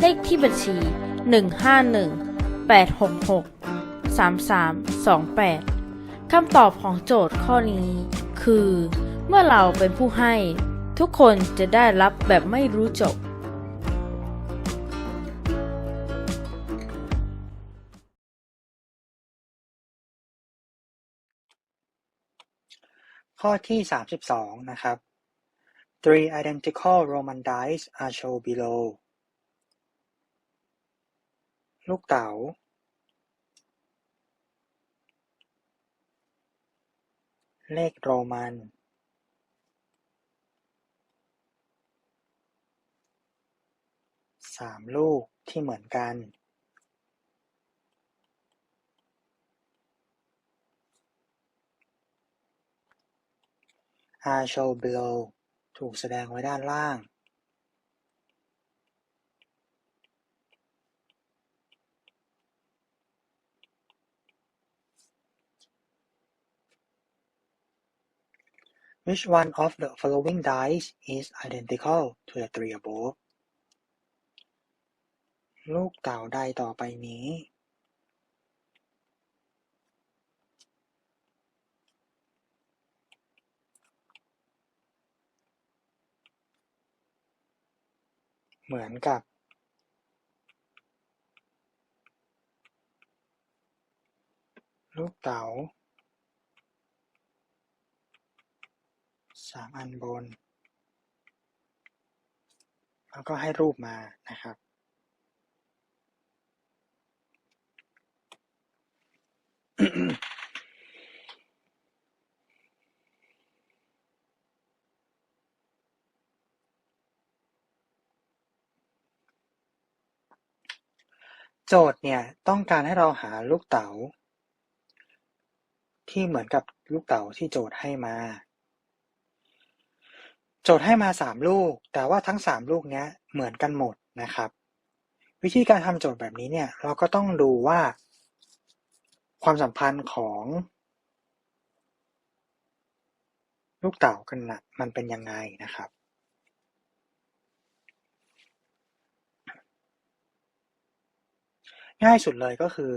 เลขที่บัญชี 151 866 3328 คำตอบของโจทย์ข้อนี้ คือ เมื่อเราเป็นผู้ให้ ทุกคนจะได้รับแบบไม่รู้จบข้อที่ 32 นะครับ Three identical Roman dice are shown below ลูกเต๋าเลขโรมันสามลูกที่เหมือนกัน are shown below ถูกแสดงไว้ด้านล่าง Which one of the following dice is identical to the three above ลูกเต๋าใดต่อไปนี้ เหมือนกับ ลูกเต๋าามอันบน แล้วก็ให้รูปมานะครับ โจทย์เนี่ยต้องการให้เราหาลูกเต๋าที่เหมือนกับลูกเต๋าที่โจทย์ให้มา โจทย์ให้มาสามลูก แต่ว่าทั้งสามลูกเนี้ยเหมือนกันหมดนะครับ วิธีการทำโจทย์แบบนี้เนี่ยเราก็ต้องดูว่า ความสัมพันธ์ของ ลูกเต๋ากันนะมันเป็นยังไงนะครับง่ายสุดเลยก็คือ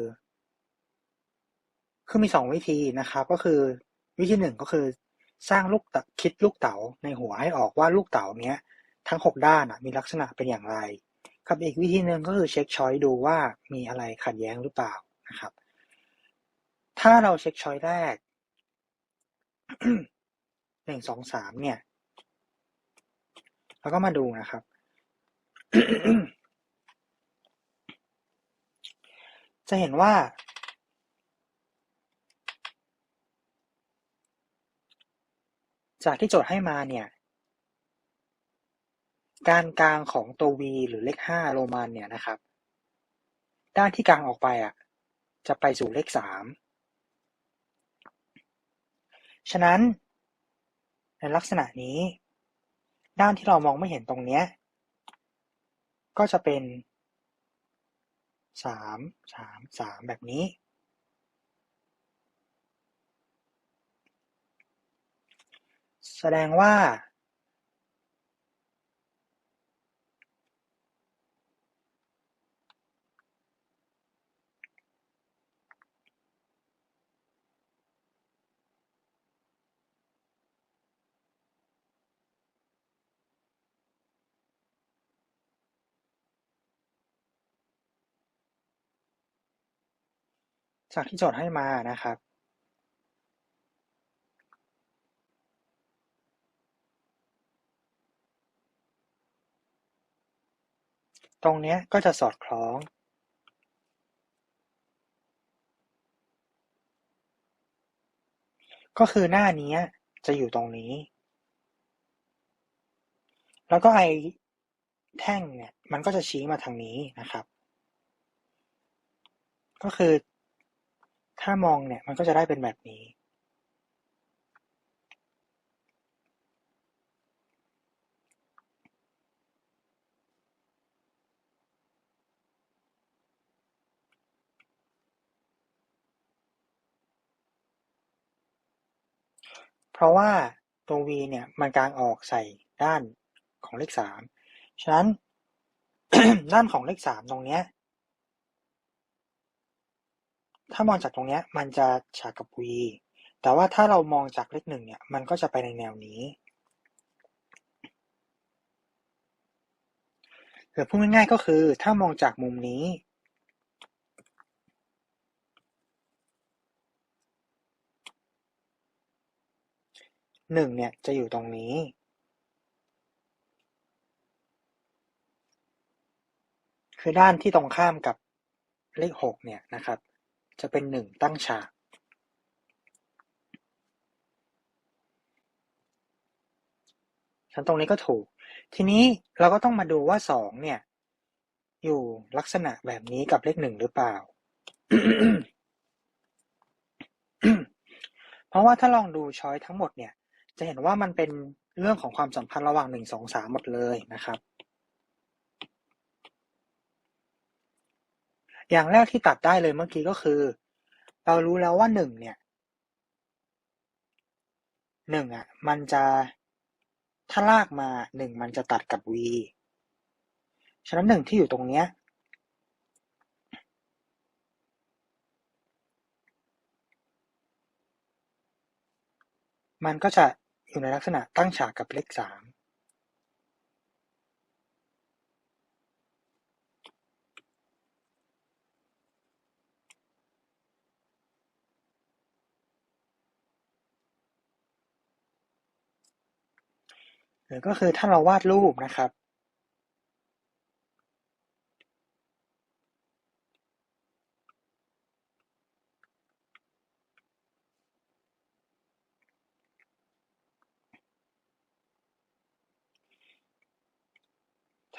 คือมีสองวิธีนะครับ ก็คือวิธีหนึ่งก็คือ สร้างลูกคิดลูกเต๋าในหัวให้ออกว่าลูกเต๋าเนี้ย ทั้งหกด้านมีลักษณะเป็นอย่างไร กับอีกวิธีหนึ่งก็คือเช็คช้อยดูว่ามีอะไรขัดแย้งหรือเปล่านะครับ ถ้าเราเช็คช้อยแรกหนึ่งสองสามเนี่ย แล้วก็มาดูนะครับจะเห็นว่า จากที่โจทย์ให้มาเนี่ยการกลางของตัว v หรือเลขห้าโรมันเนี่ยนะครับ ด้านที่กลางออกไปอะ จะไปสู่เลขสามฉะนั้นในลักษณะนี้ ด้านที่เรามองไม่เห็นตรงเนี้ย ก็จะเป็นสามสามสามแบบนี้ แสดงว่าจากที่โจทย์ให้มานะครับ ตรงเนี้ยก็จะสอดคล้องก็คือหน้านี้จะอยู่ตรงนี้ แล้วก็ไอแท่งเนี่ยมันก็จะชี้มาทางนี้นะครับ ก็คือถ้ามองเนี่ยมันก็จะได้เป็นแบบนี้ เพราะว่าตัว v เนี่ยมันกลางออกใส่ด้านของเลขสามฉะนั้น ด้านของเลขสามตรงเนี้ย ถ้ามองจากตรงเนี้ย มันจะฉากกับ v แต่ว่าถ้าเรามองจากเลขหนึ่งเนี่ย มันก็จะไปในแนวนี้หรือพูดง่ายๆก็คือ ถ้ามองจากมุมนี้ หนึ่งเนี่ยจะอยู่ตรงนี้คือด้านที่ตรงข้ามกับเลขหกเนี่ยนะครับ จะเป็นหนึ่งตั้งฉาก ฉันตรงนี้ก็ถูก ทีนี้เราก็ต้องมาดูว่าสองเนี่ย อยู่ลักษณะแบบนี้กับเลขหนึ่งหรือเปล่า เพราะว่าถ้าลองดูช้อยทั้งหมดเนี่ย จะเห็นว่ามันเป็นเรื่องของความสัมพันธ์ระหว่างหนึ่งสองสามหมดเลยนะครับ อย่างแรกที่ตัดได้เลยเมื่อกี้ก็คือ เรารู้แล้วว่าหนึ่งเนี่ยหนึ่งอะมันจะถ้าลากมาหนึ่งมันจะตัดกับ v ฉะนั้นหนึ่งที่อยู่ตรงเนี้ยมันก็จะ อยู่ในลักษณะตั้งฉากกับเลขสามหรือก็คือถ้าเราวาดรูปนะครับ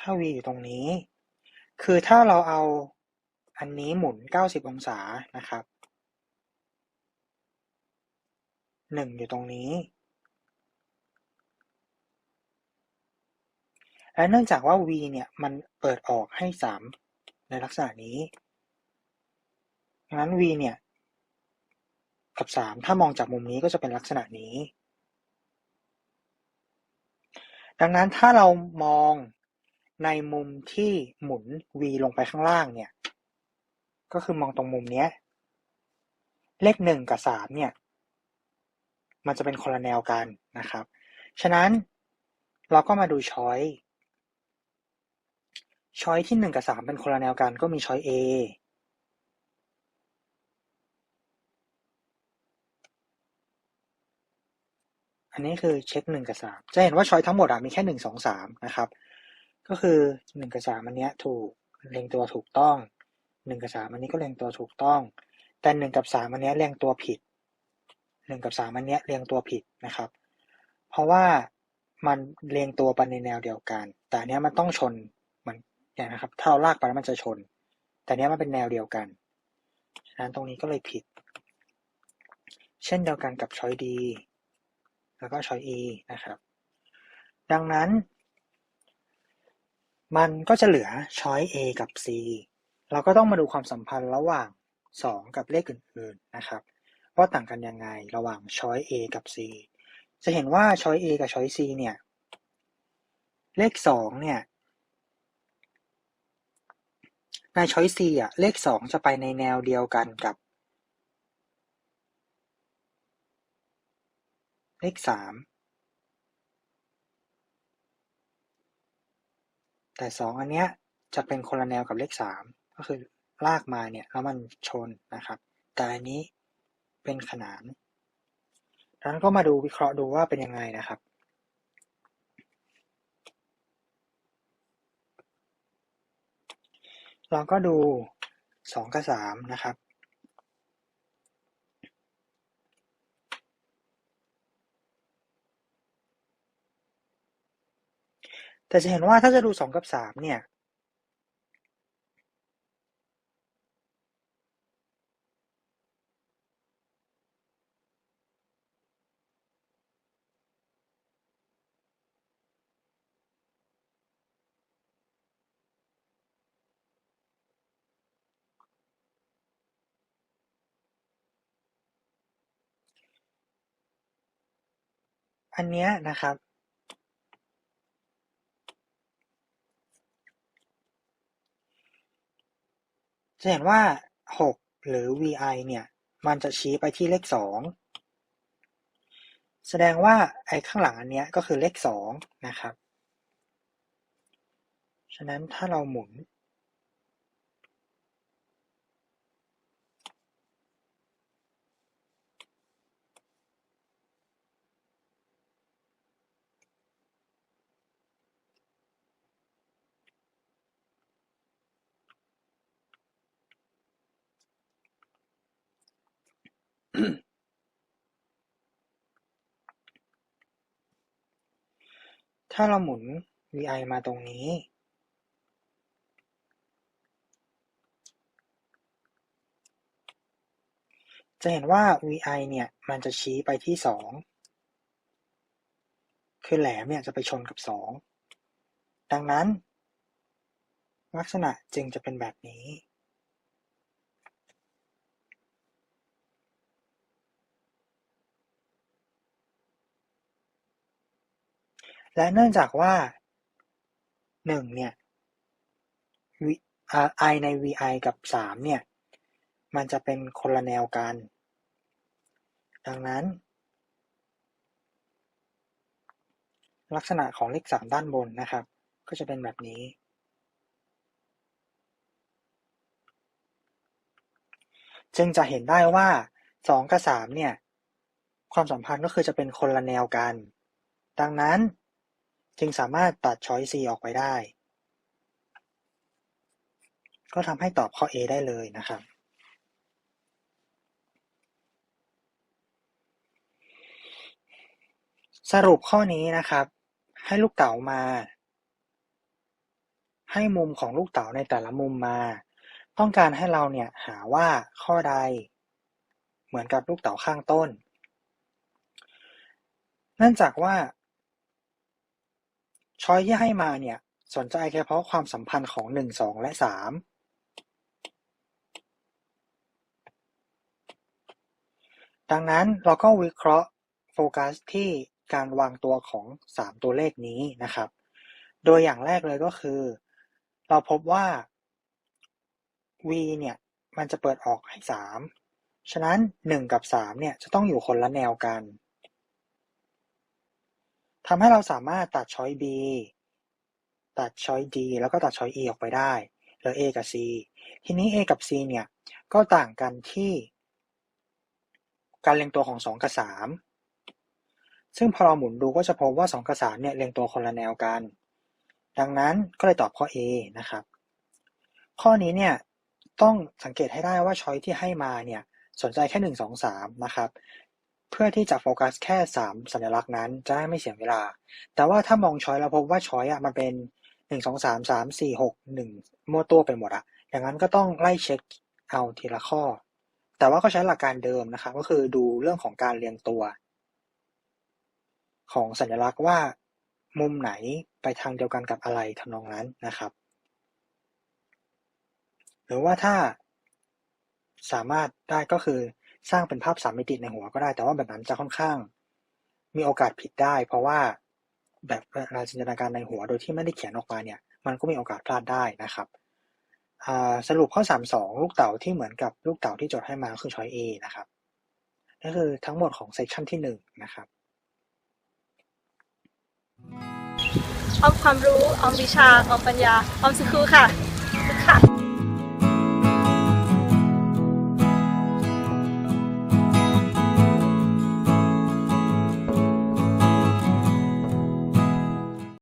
ถ้า v อยู่ตรงนี้ คือถ้าเราเอาอันนี้หมุน 90 องศานะครับหนึ่งอยู่ตรงนี้ และเนื่องจากว่า v เนี่ย มันเปิดออกให้ 3 ในลักษณะนี้ดังนั้น v เนี่ย กับ 3 ถ้ามองจากมุมนี้ก็จะเป็นลักษณะนี้ ดังนั้นถ้าเรามอง ในมุมที่หมุน v ลงไปข้างล่างเนี่ย ก็คือมองตรงมุมเนี้ย เลขหนึ่งกับสามเนี่ย มันจะเป็นคนละแนวกันนะครับ ฉะนั้นเราก็มาดูช้อยช้อยที่หนึ่งกับสามเป็นคนละแนวกันก็มีช้อย A อันนี้คือเช็คหนึ่งกับสามจะเห็นว่าช้อยทั้งหมดอะมีแค่หนึ่งสองสามนะครับ ก็คือหนึ่งกับสามอันเนี้ยถูกเรียงตัวถูกต้องหนึ่งกับสามอันนี้ก็เรียงตัวถูกต้อง แต่หนึ่งกับสามอันเนี้ยเรียงตัวผิดหนึ่งกับสามอันเนี้ยเรียงตัวผิดนะครับ เพราะว่ามันเรียงตัวไปในแนวเดียวกัน แต่อันเนี้ยมันต้องชนมันอย่างนะครับถ้าเราลากไปแล้วมันจะชน แต่เนี้ยมันเป็นแนวเดียวกันฉะนั้นตรงนี้ก็เลยผิด เช่นเดียวกันกับช้อย D แล้วก็ช้อย E นะครับ ดังนั้น มันก็จะเหลือช้อย A กับ C เราก็ต้องมาดูความสัมพันธ์ระหว่าง 2 กับเลขอื่นๆนะครับว่าต่างกันยังไงระหว่างช้อย A กับ C จะเห็นว่าช้อย A กับช้อย C เนี่ย เลข 2 เนี่ย ในช้อย C อะ เลข 2 จะไปในแนวเดียวกันกับ เลข 3 แต่ 2 อันเนี้ยจะเป็นคนละแนวกับเลข 3 ก็คือลากมาเนี่ยแล้วมันชนนะครับ แต่อันนี้เป็นขนานดังนั้นก็มาดูวิเคราะห์ดูว่าเป็นยังไงนะครับเราก็ดูสองกับสามนะครับ แต่จะเห็นว่าถ้าจะดูสองกับสามเนี่ยอันเนี้ยนะครับ จะเห็นว่า 6 หรือ vi เนี่ย มันจะชี้ไปที่เลข 2 แสดงว่าไอ้ข้างหลังอันเนี้ยก็คือเลข 2 นะครับ ฉะนั้นถ้าเราหมุน ถ้าเราหมุน vi มาตรงนี้ จะเห็นว่า vi เนี่ย มันจะชี้ไปที่ 2 คือแหลมเนี่ยจะไปชนกับ 2 ดังนั้น ลักษณะจึงจะเป็นแบบนี้ และเนื่องจากว่า1เนี่ย v อ่า i ใน vi กับ3เนี่ย มันจะเป็นคนละแนวกัน ดังนั้น ลักษณะของเลข3ด้านบนนะครับ ก็จะเป็นแบบนี้ จึงจะเห็นได้ว่า2กับ3เนี่ย ความสัมพันธ์ก็คือจะเป็นคนละแนวกัน ดังนั้น จึงสามารถตัด choice C ออกไปได้ ก็ทำให้ตอบข้อ A ได้เลยนะครับ สรุปข้อนี้นะครับ ให้ลูกเต๋ามา ให้มุมของลูกเต๋าในแต่ละมุมมา ต้องการให้เราเนี่ยหาว่าข้อใด เหมือนกับลูกเต๋าข้างต้นเนื่องจากว่า ช้อยที่ให้มาเนี่ย สนใจแค่เพราะความสัมพันธ์ของ1 2และ3ดังนั้นเราก็วิเคราะห์โฟกัสที่การวางตัวของ 3 ตัวเลขนี้นะครับ โดยอย่างแรกเลยก็คือ เราพบว่า v เนี่ย มันจะเปิดออกให้ 3 ฉะนั้น 1 กับ 3 เนี่ย จะต้องอยู่คนละแนวกัน ทำให้เราสามารถตัดช้อย B ตัดช้อย D แล้วก็ตัดช้อย E ออกไปได้เหลือ A กับ C ทีนี้ A กับ C เนี่ย ก็ต่างกันที่การเรียงตัวของ 2 กับ 3 ซึ่งพอเราหมุนดูก็จะพบว่า 2 กับ 3 เนี่ยเรียงตัวคนละแนวกัน ดังนั้นก็เลยตอบข้อ A นะครับ ข้อนี้เนี่ยต้องสังเกตให้ได้ว่าช้อยที่ให้มาเนี่ยสนใจแค่ 1 2 3 นะครับ เพื่อที่จะโฟกัสแค่ 3 สัญลักษณ์นั้น จะได้ไม่เสียเวลา แต่ว่าถ้ามองช้อยแล้วพบว่าช้อยอะมันเป็น 1 2 3 3 4 6 1มั่วตัวไปหมดอะอย่างนั้นก็ต้องไล่เช็คเอาทีละข้อ แต่ว่าก็ใช้หลักการเดิมนะครับก็คือดูเรื่องของการเรียงตัว ของสัญลักษณ์ว่ามุมไหนไปทางเดียวกันกับอะไรทำนองนั้นนะครับ หรือว่าถ้าสามารถได้ก็คือ สร้างเป็นภาพสามมิติในหัวก็ได้ แต่ว่าแบบนั้นจะค่อนข้าง มีโอกาสผิดได้ เพราะว่าแบบเราจินตนาการในหัวโดยที่ไม่ได้เขียนออกมาเนี่ย มันก็มีโอกาสพลาดได้นะครับสรุปข้อ 3 2 ลูกเต๋าที่เหมือนกับลูกเต๋าที่จดให้มาคือช้อย A นะครับนั่นคือทั้งหมดของเซสชันที่ 1 นะครับออมความรู้ออมวิชาออมปัญญาออมสครูค่ะ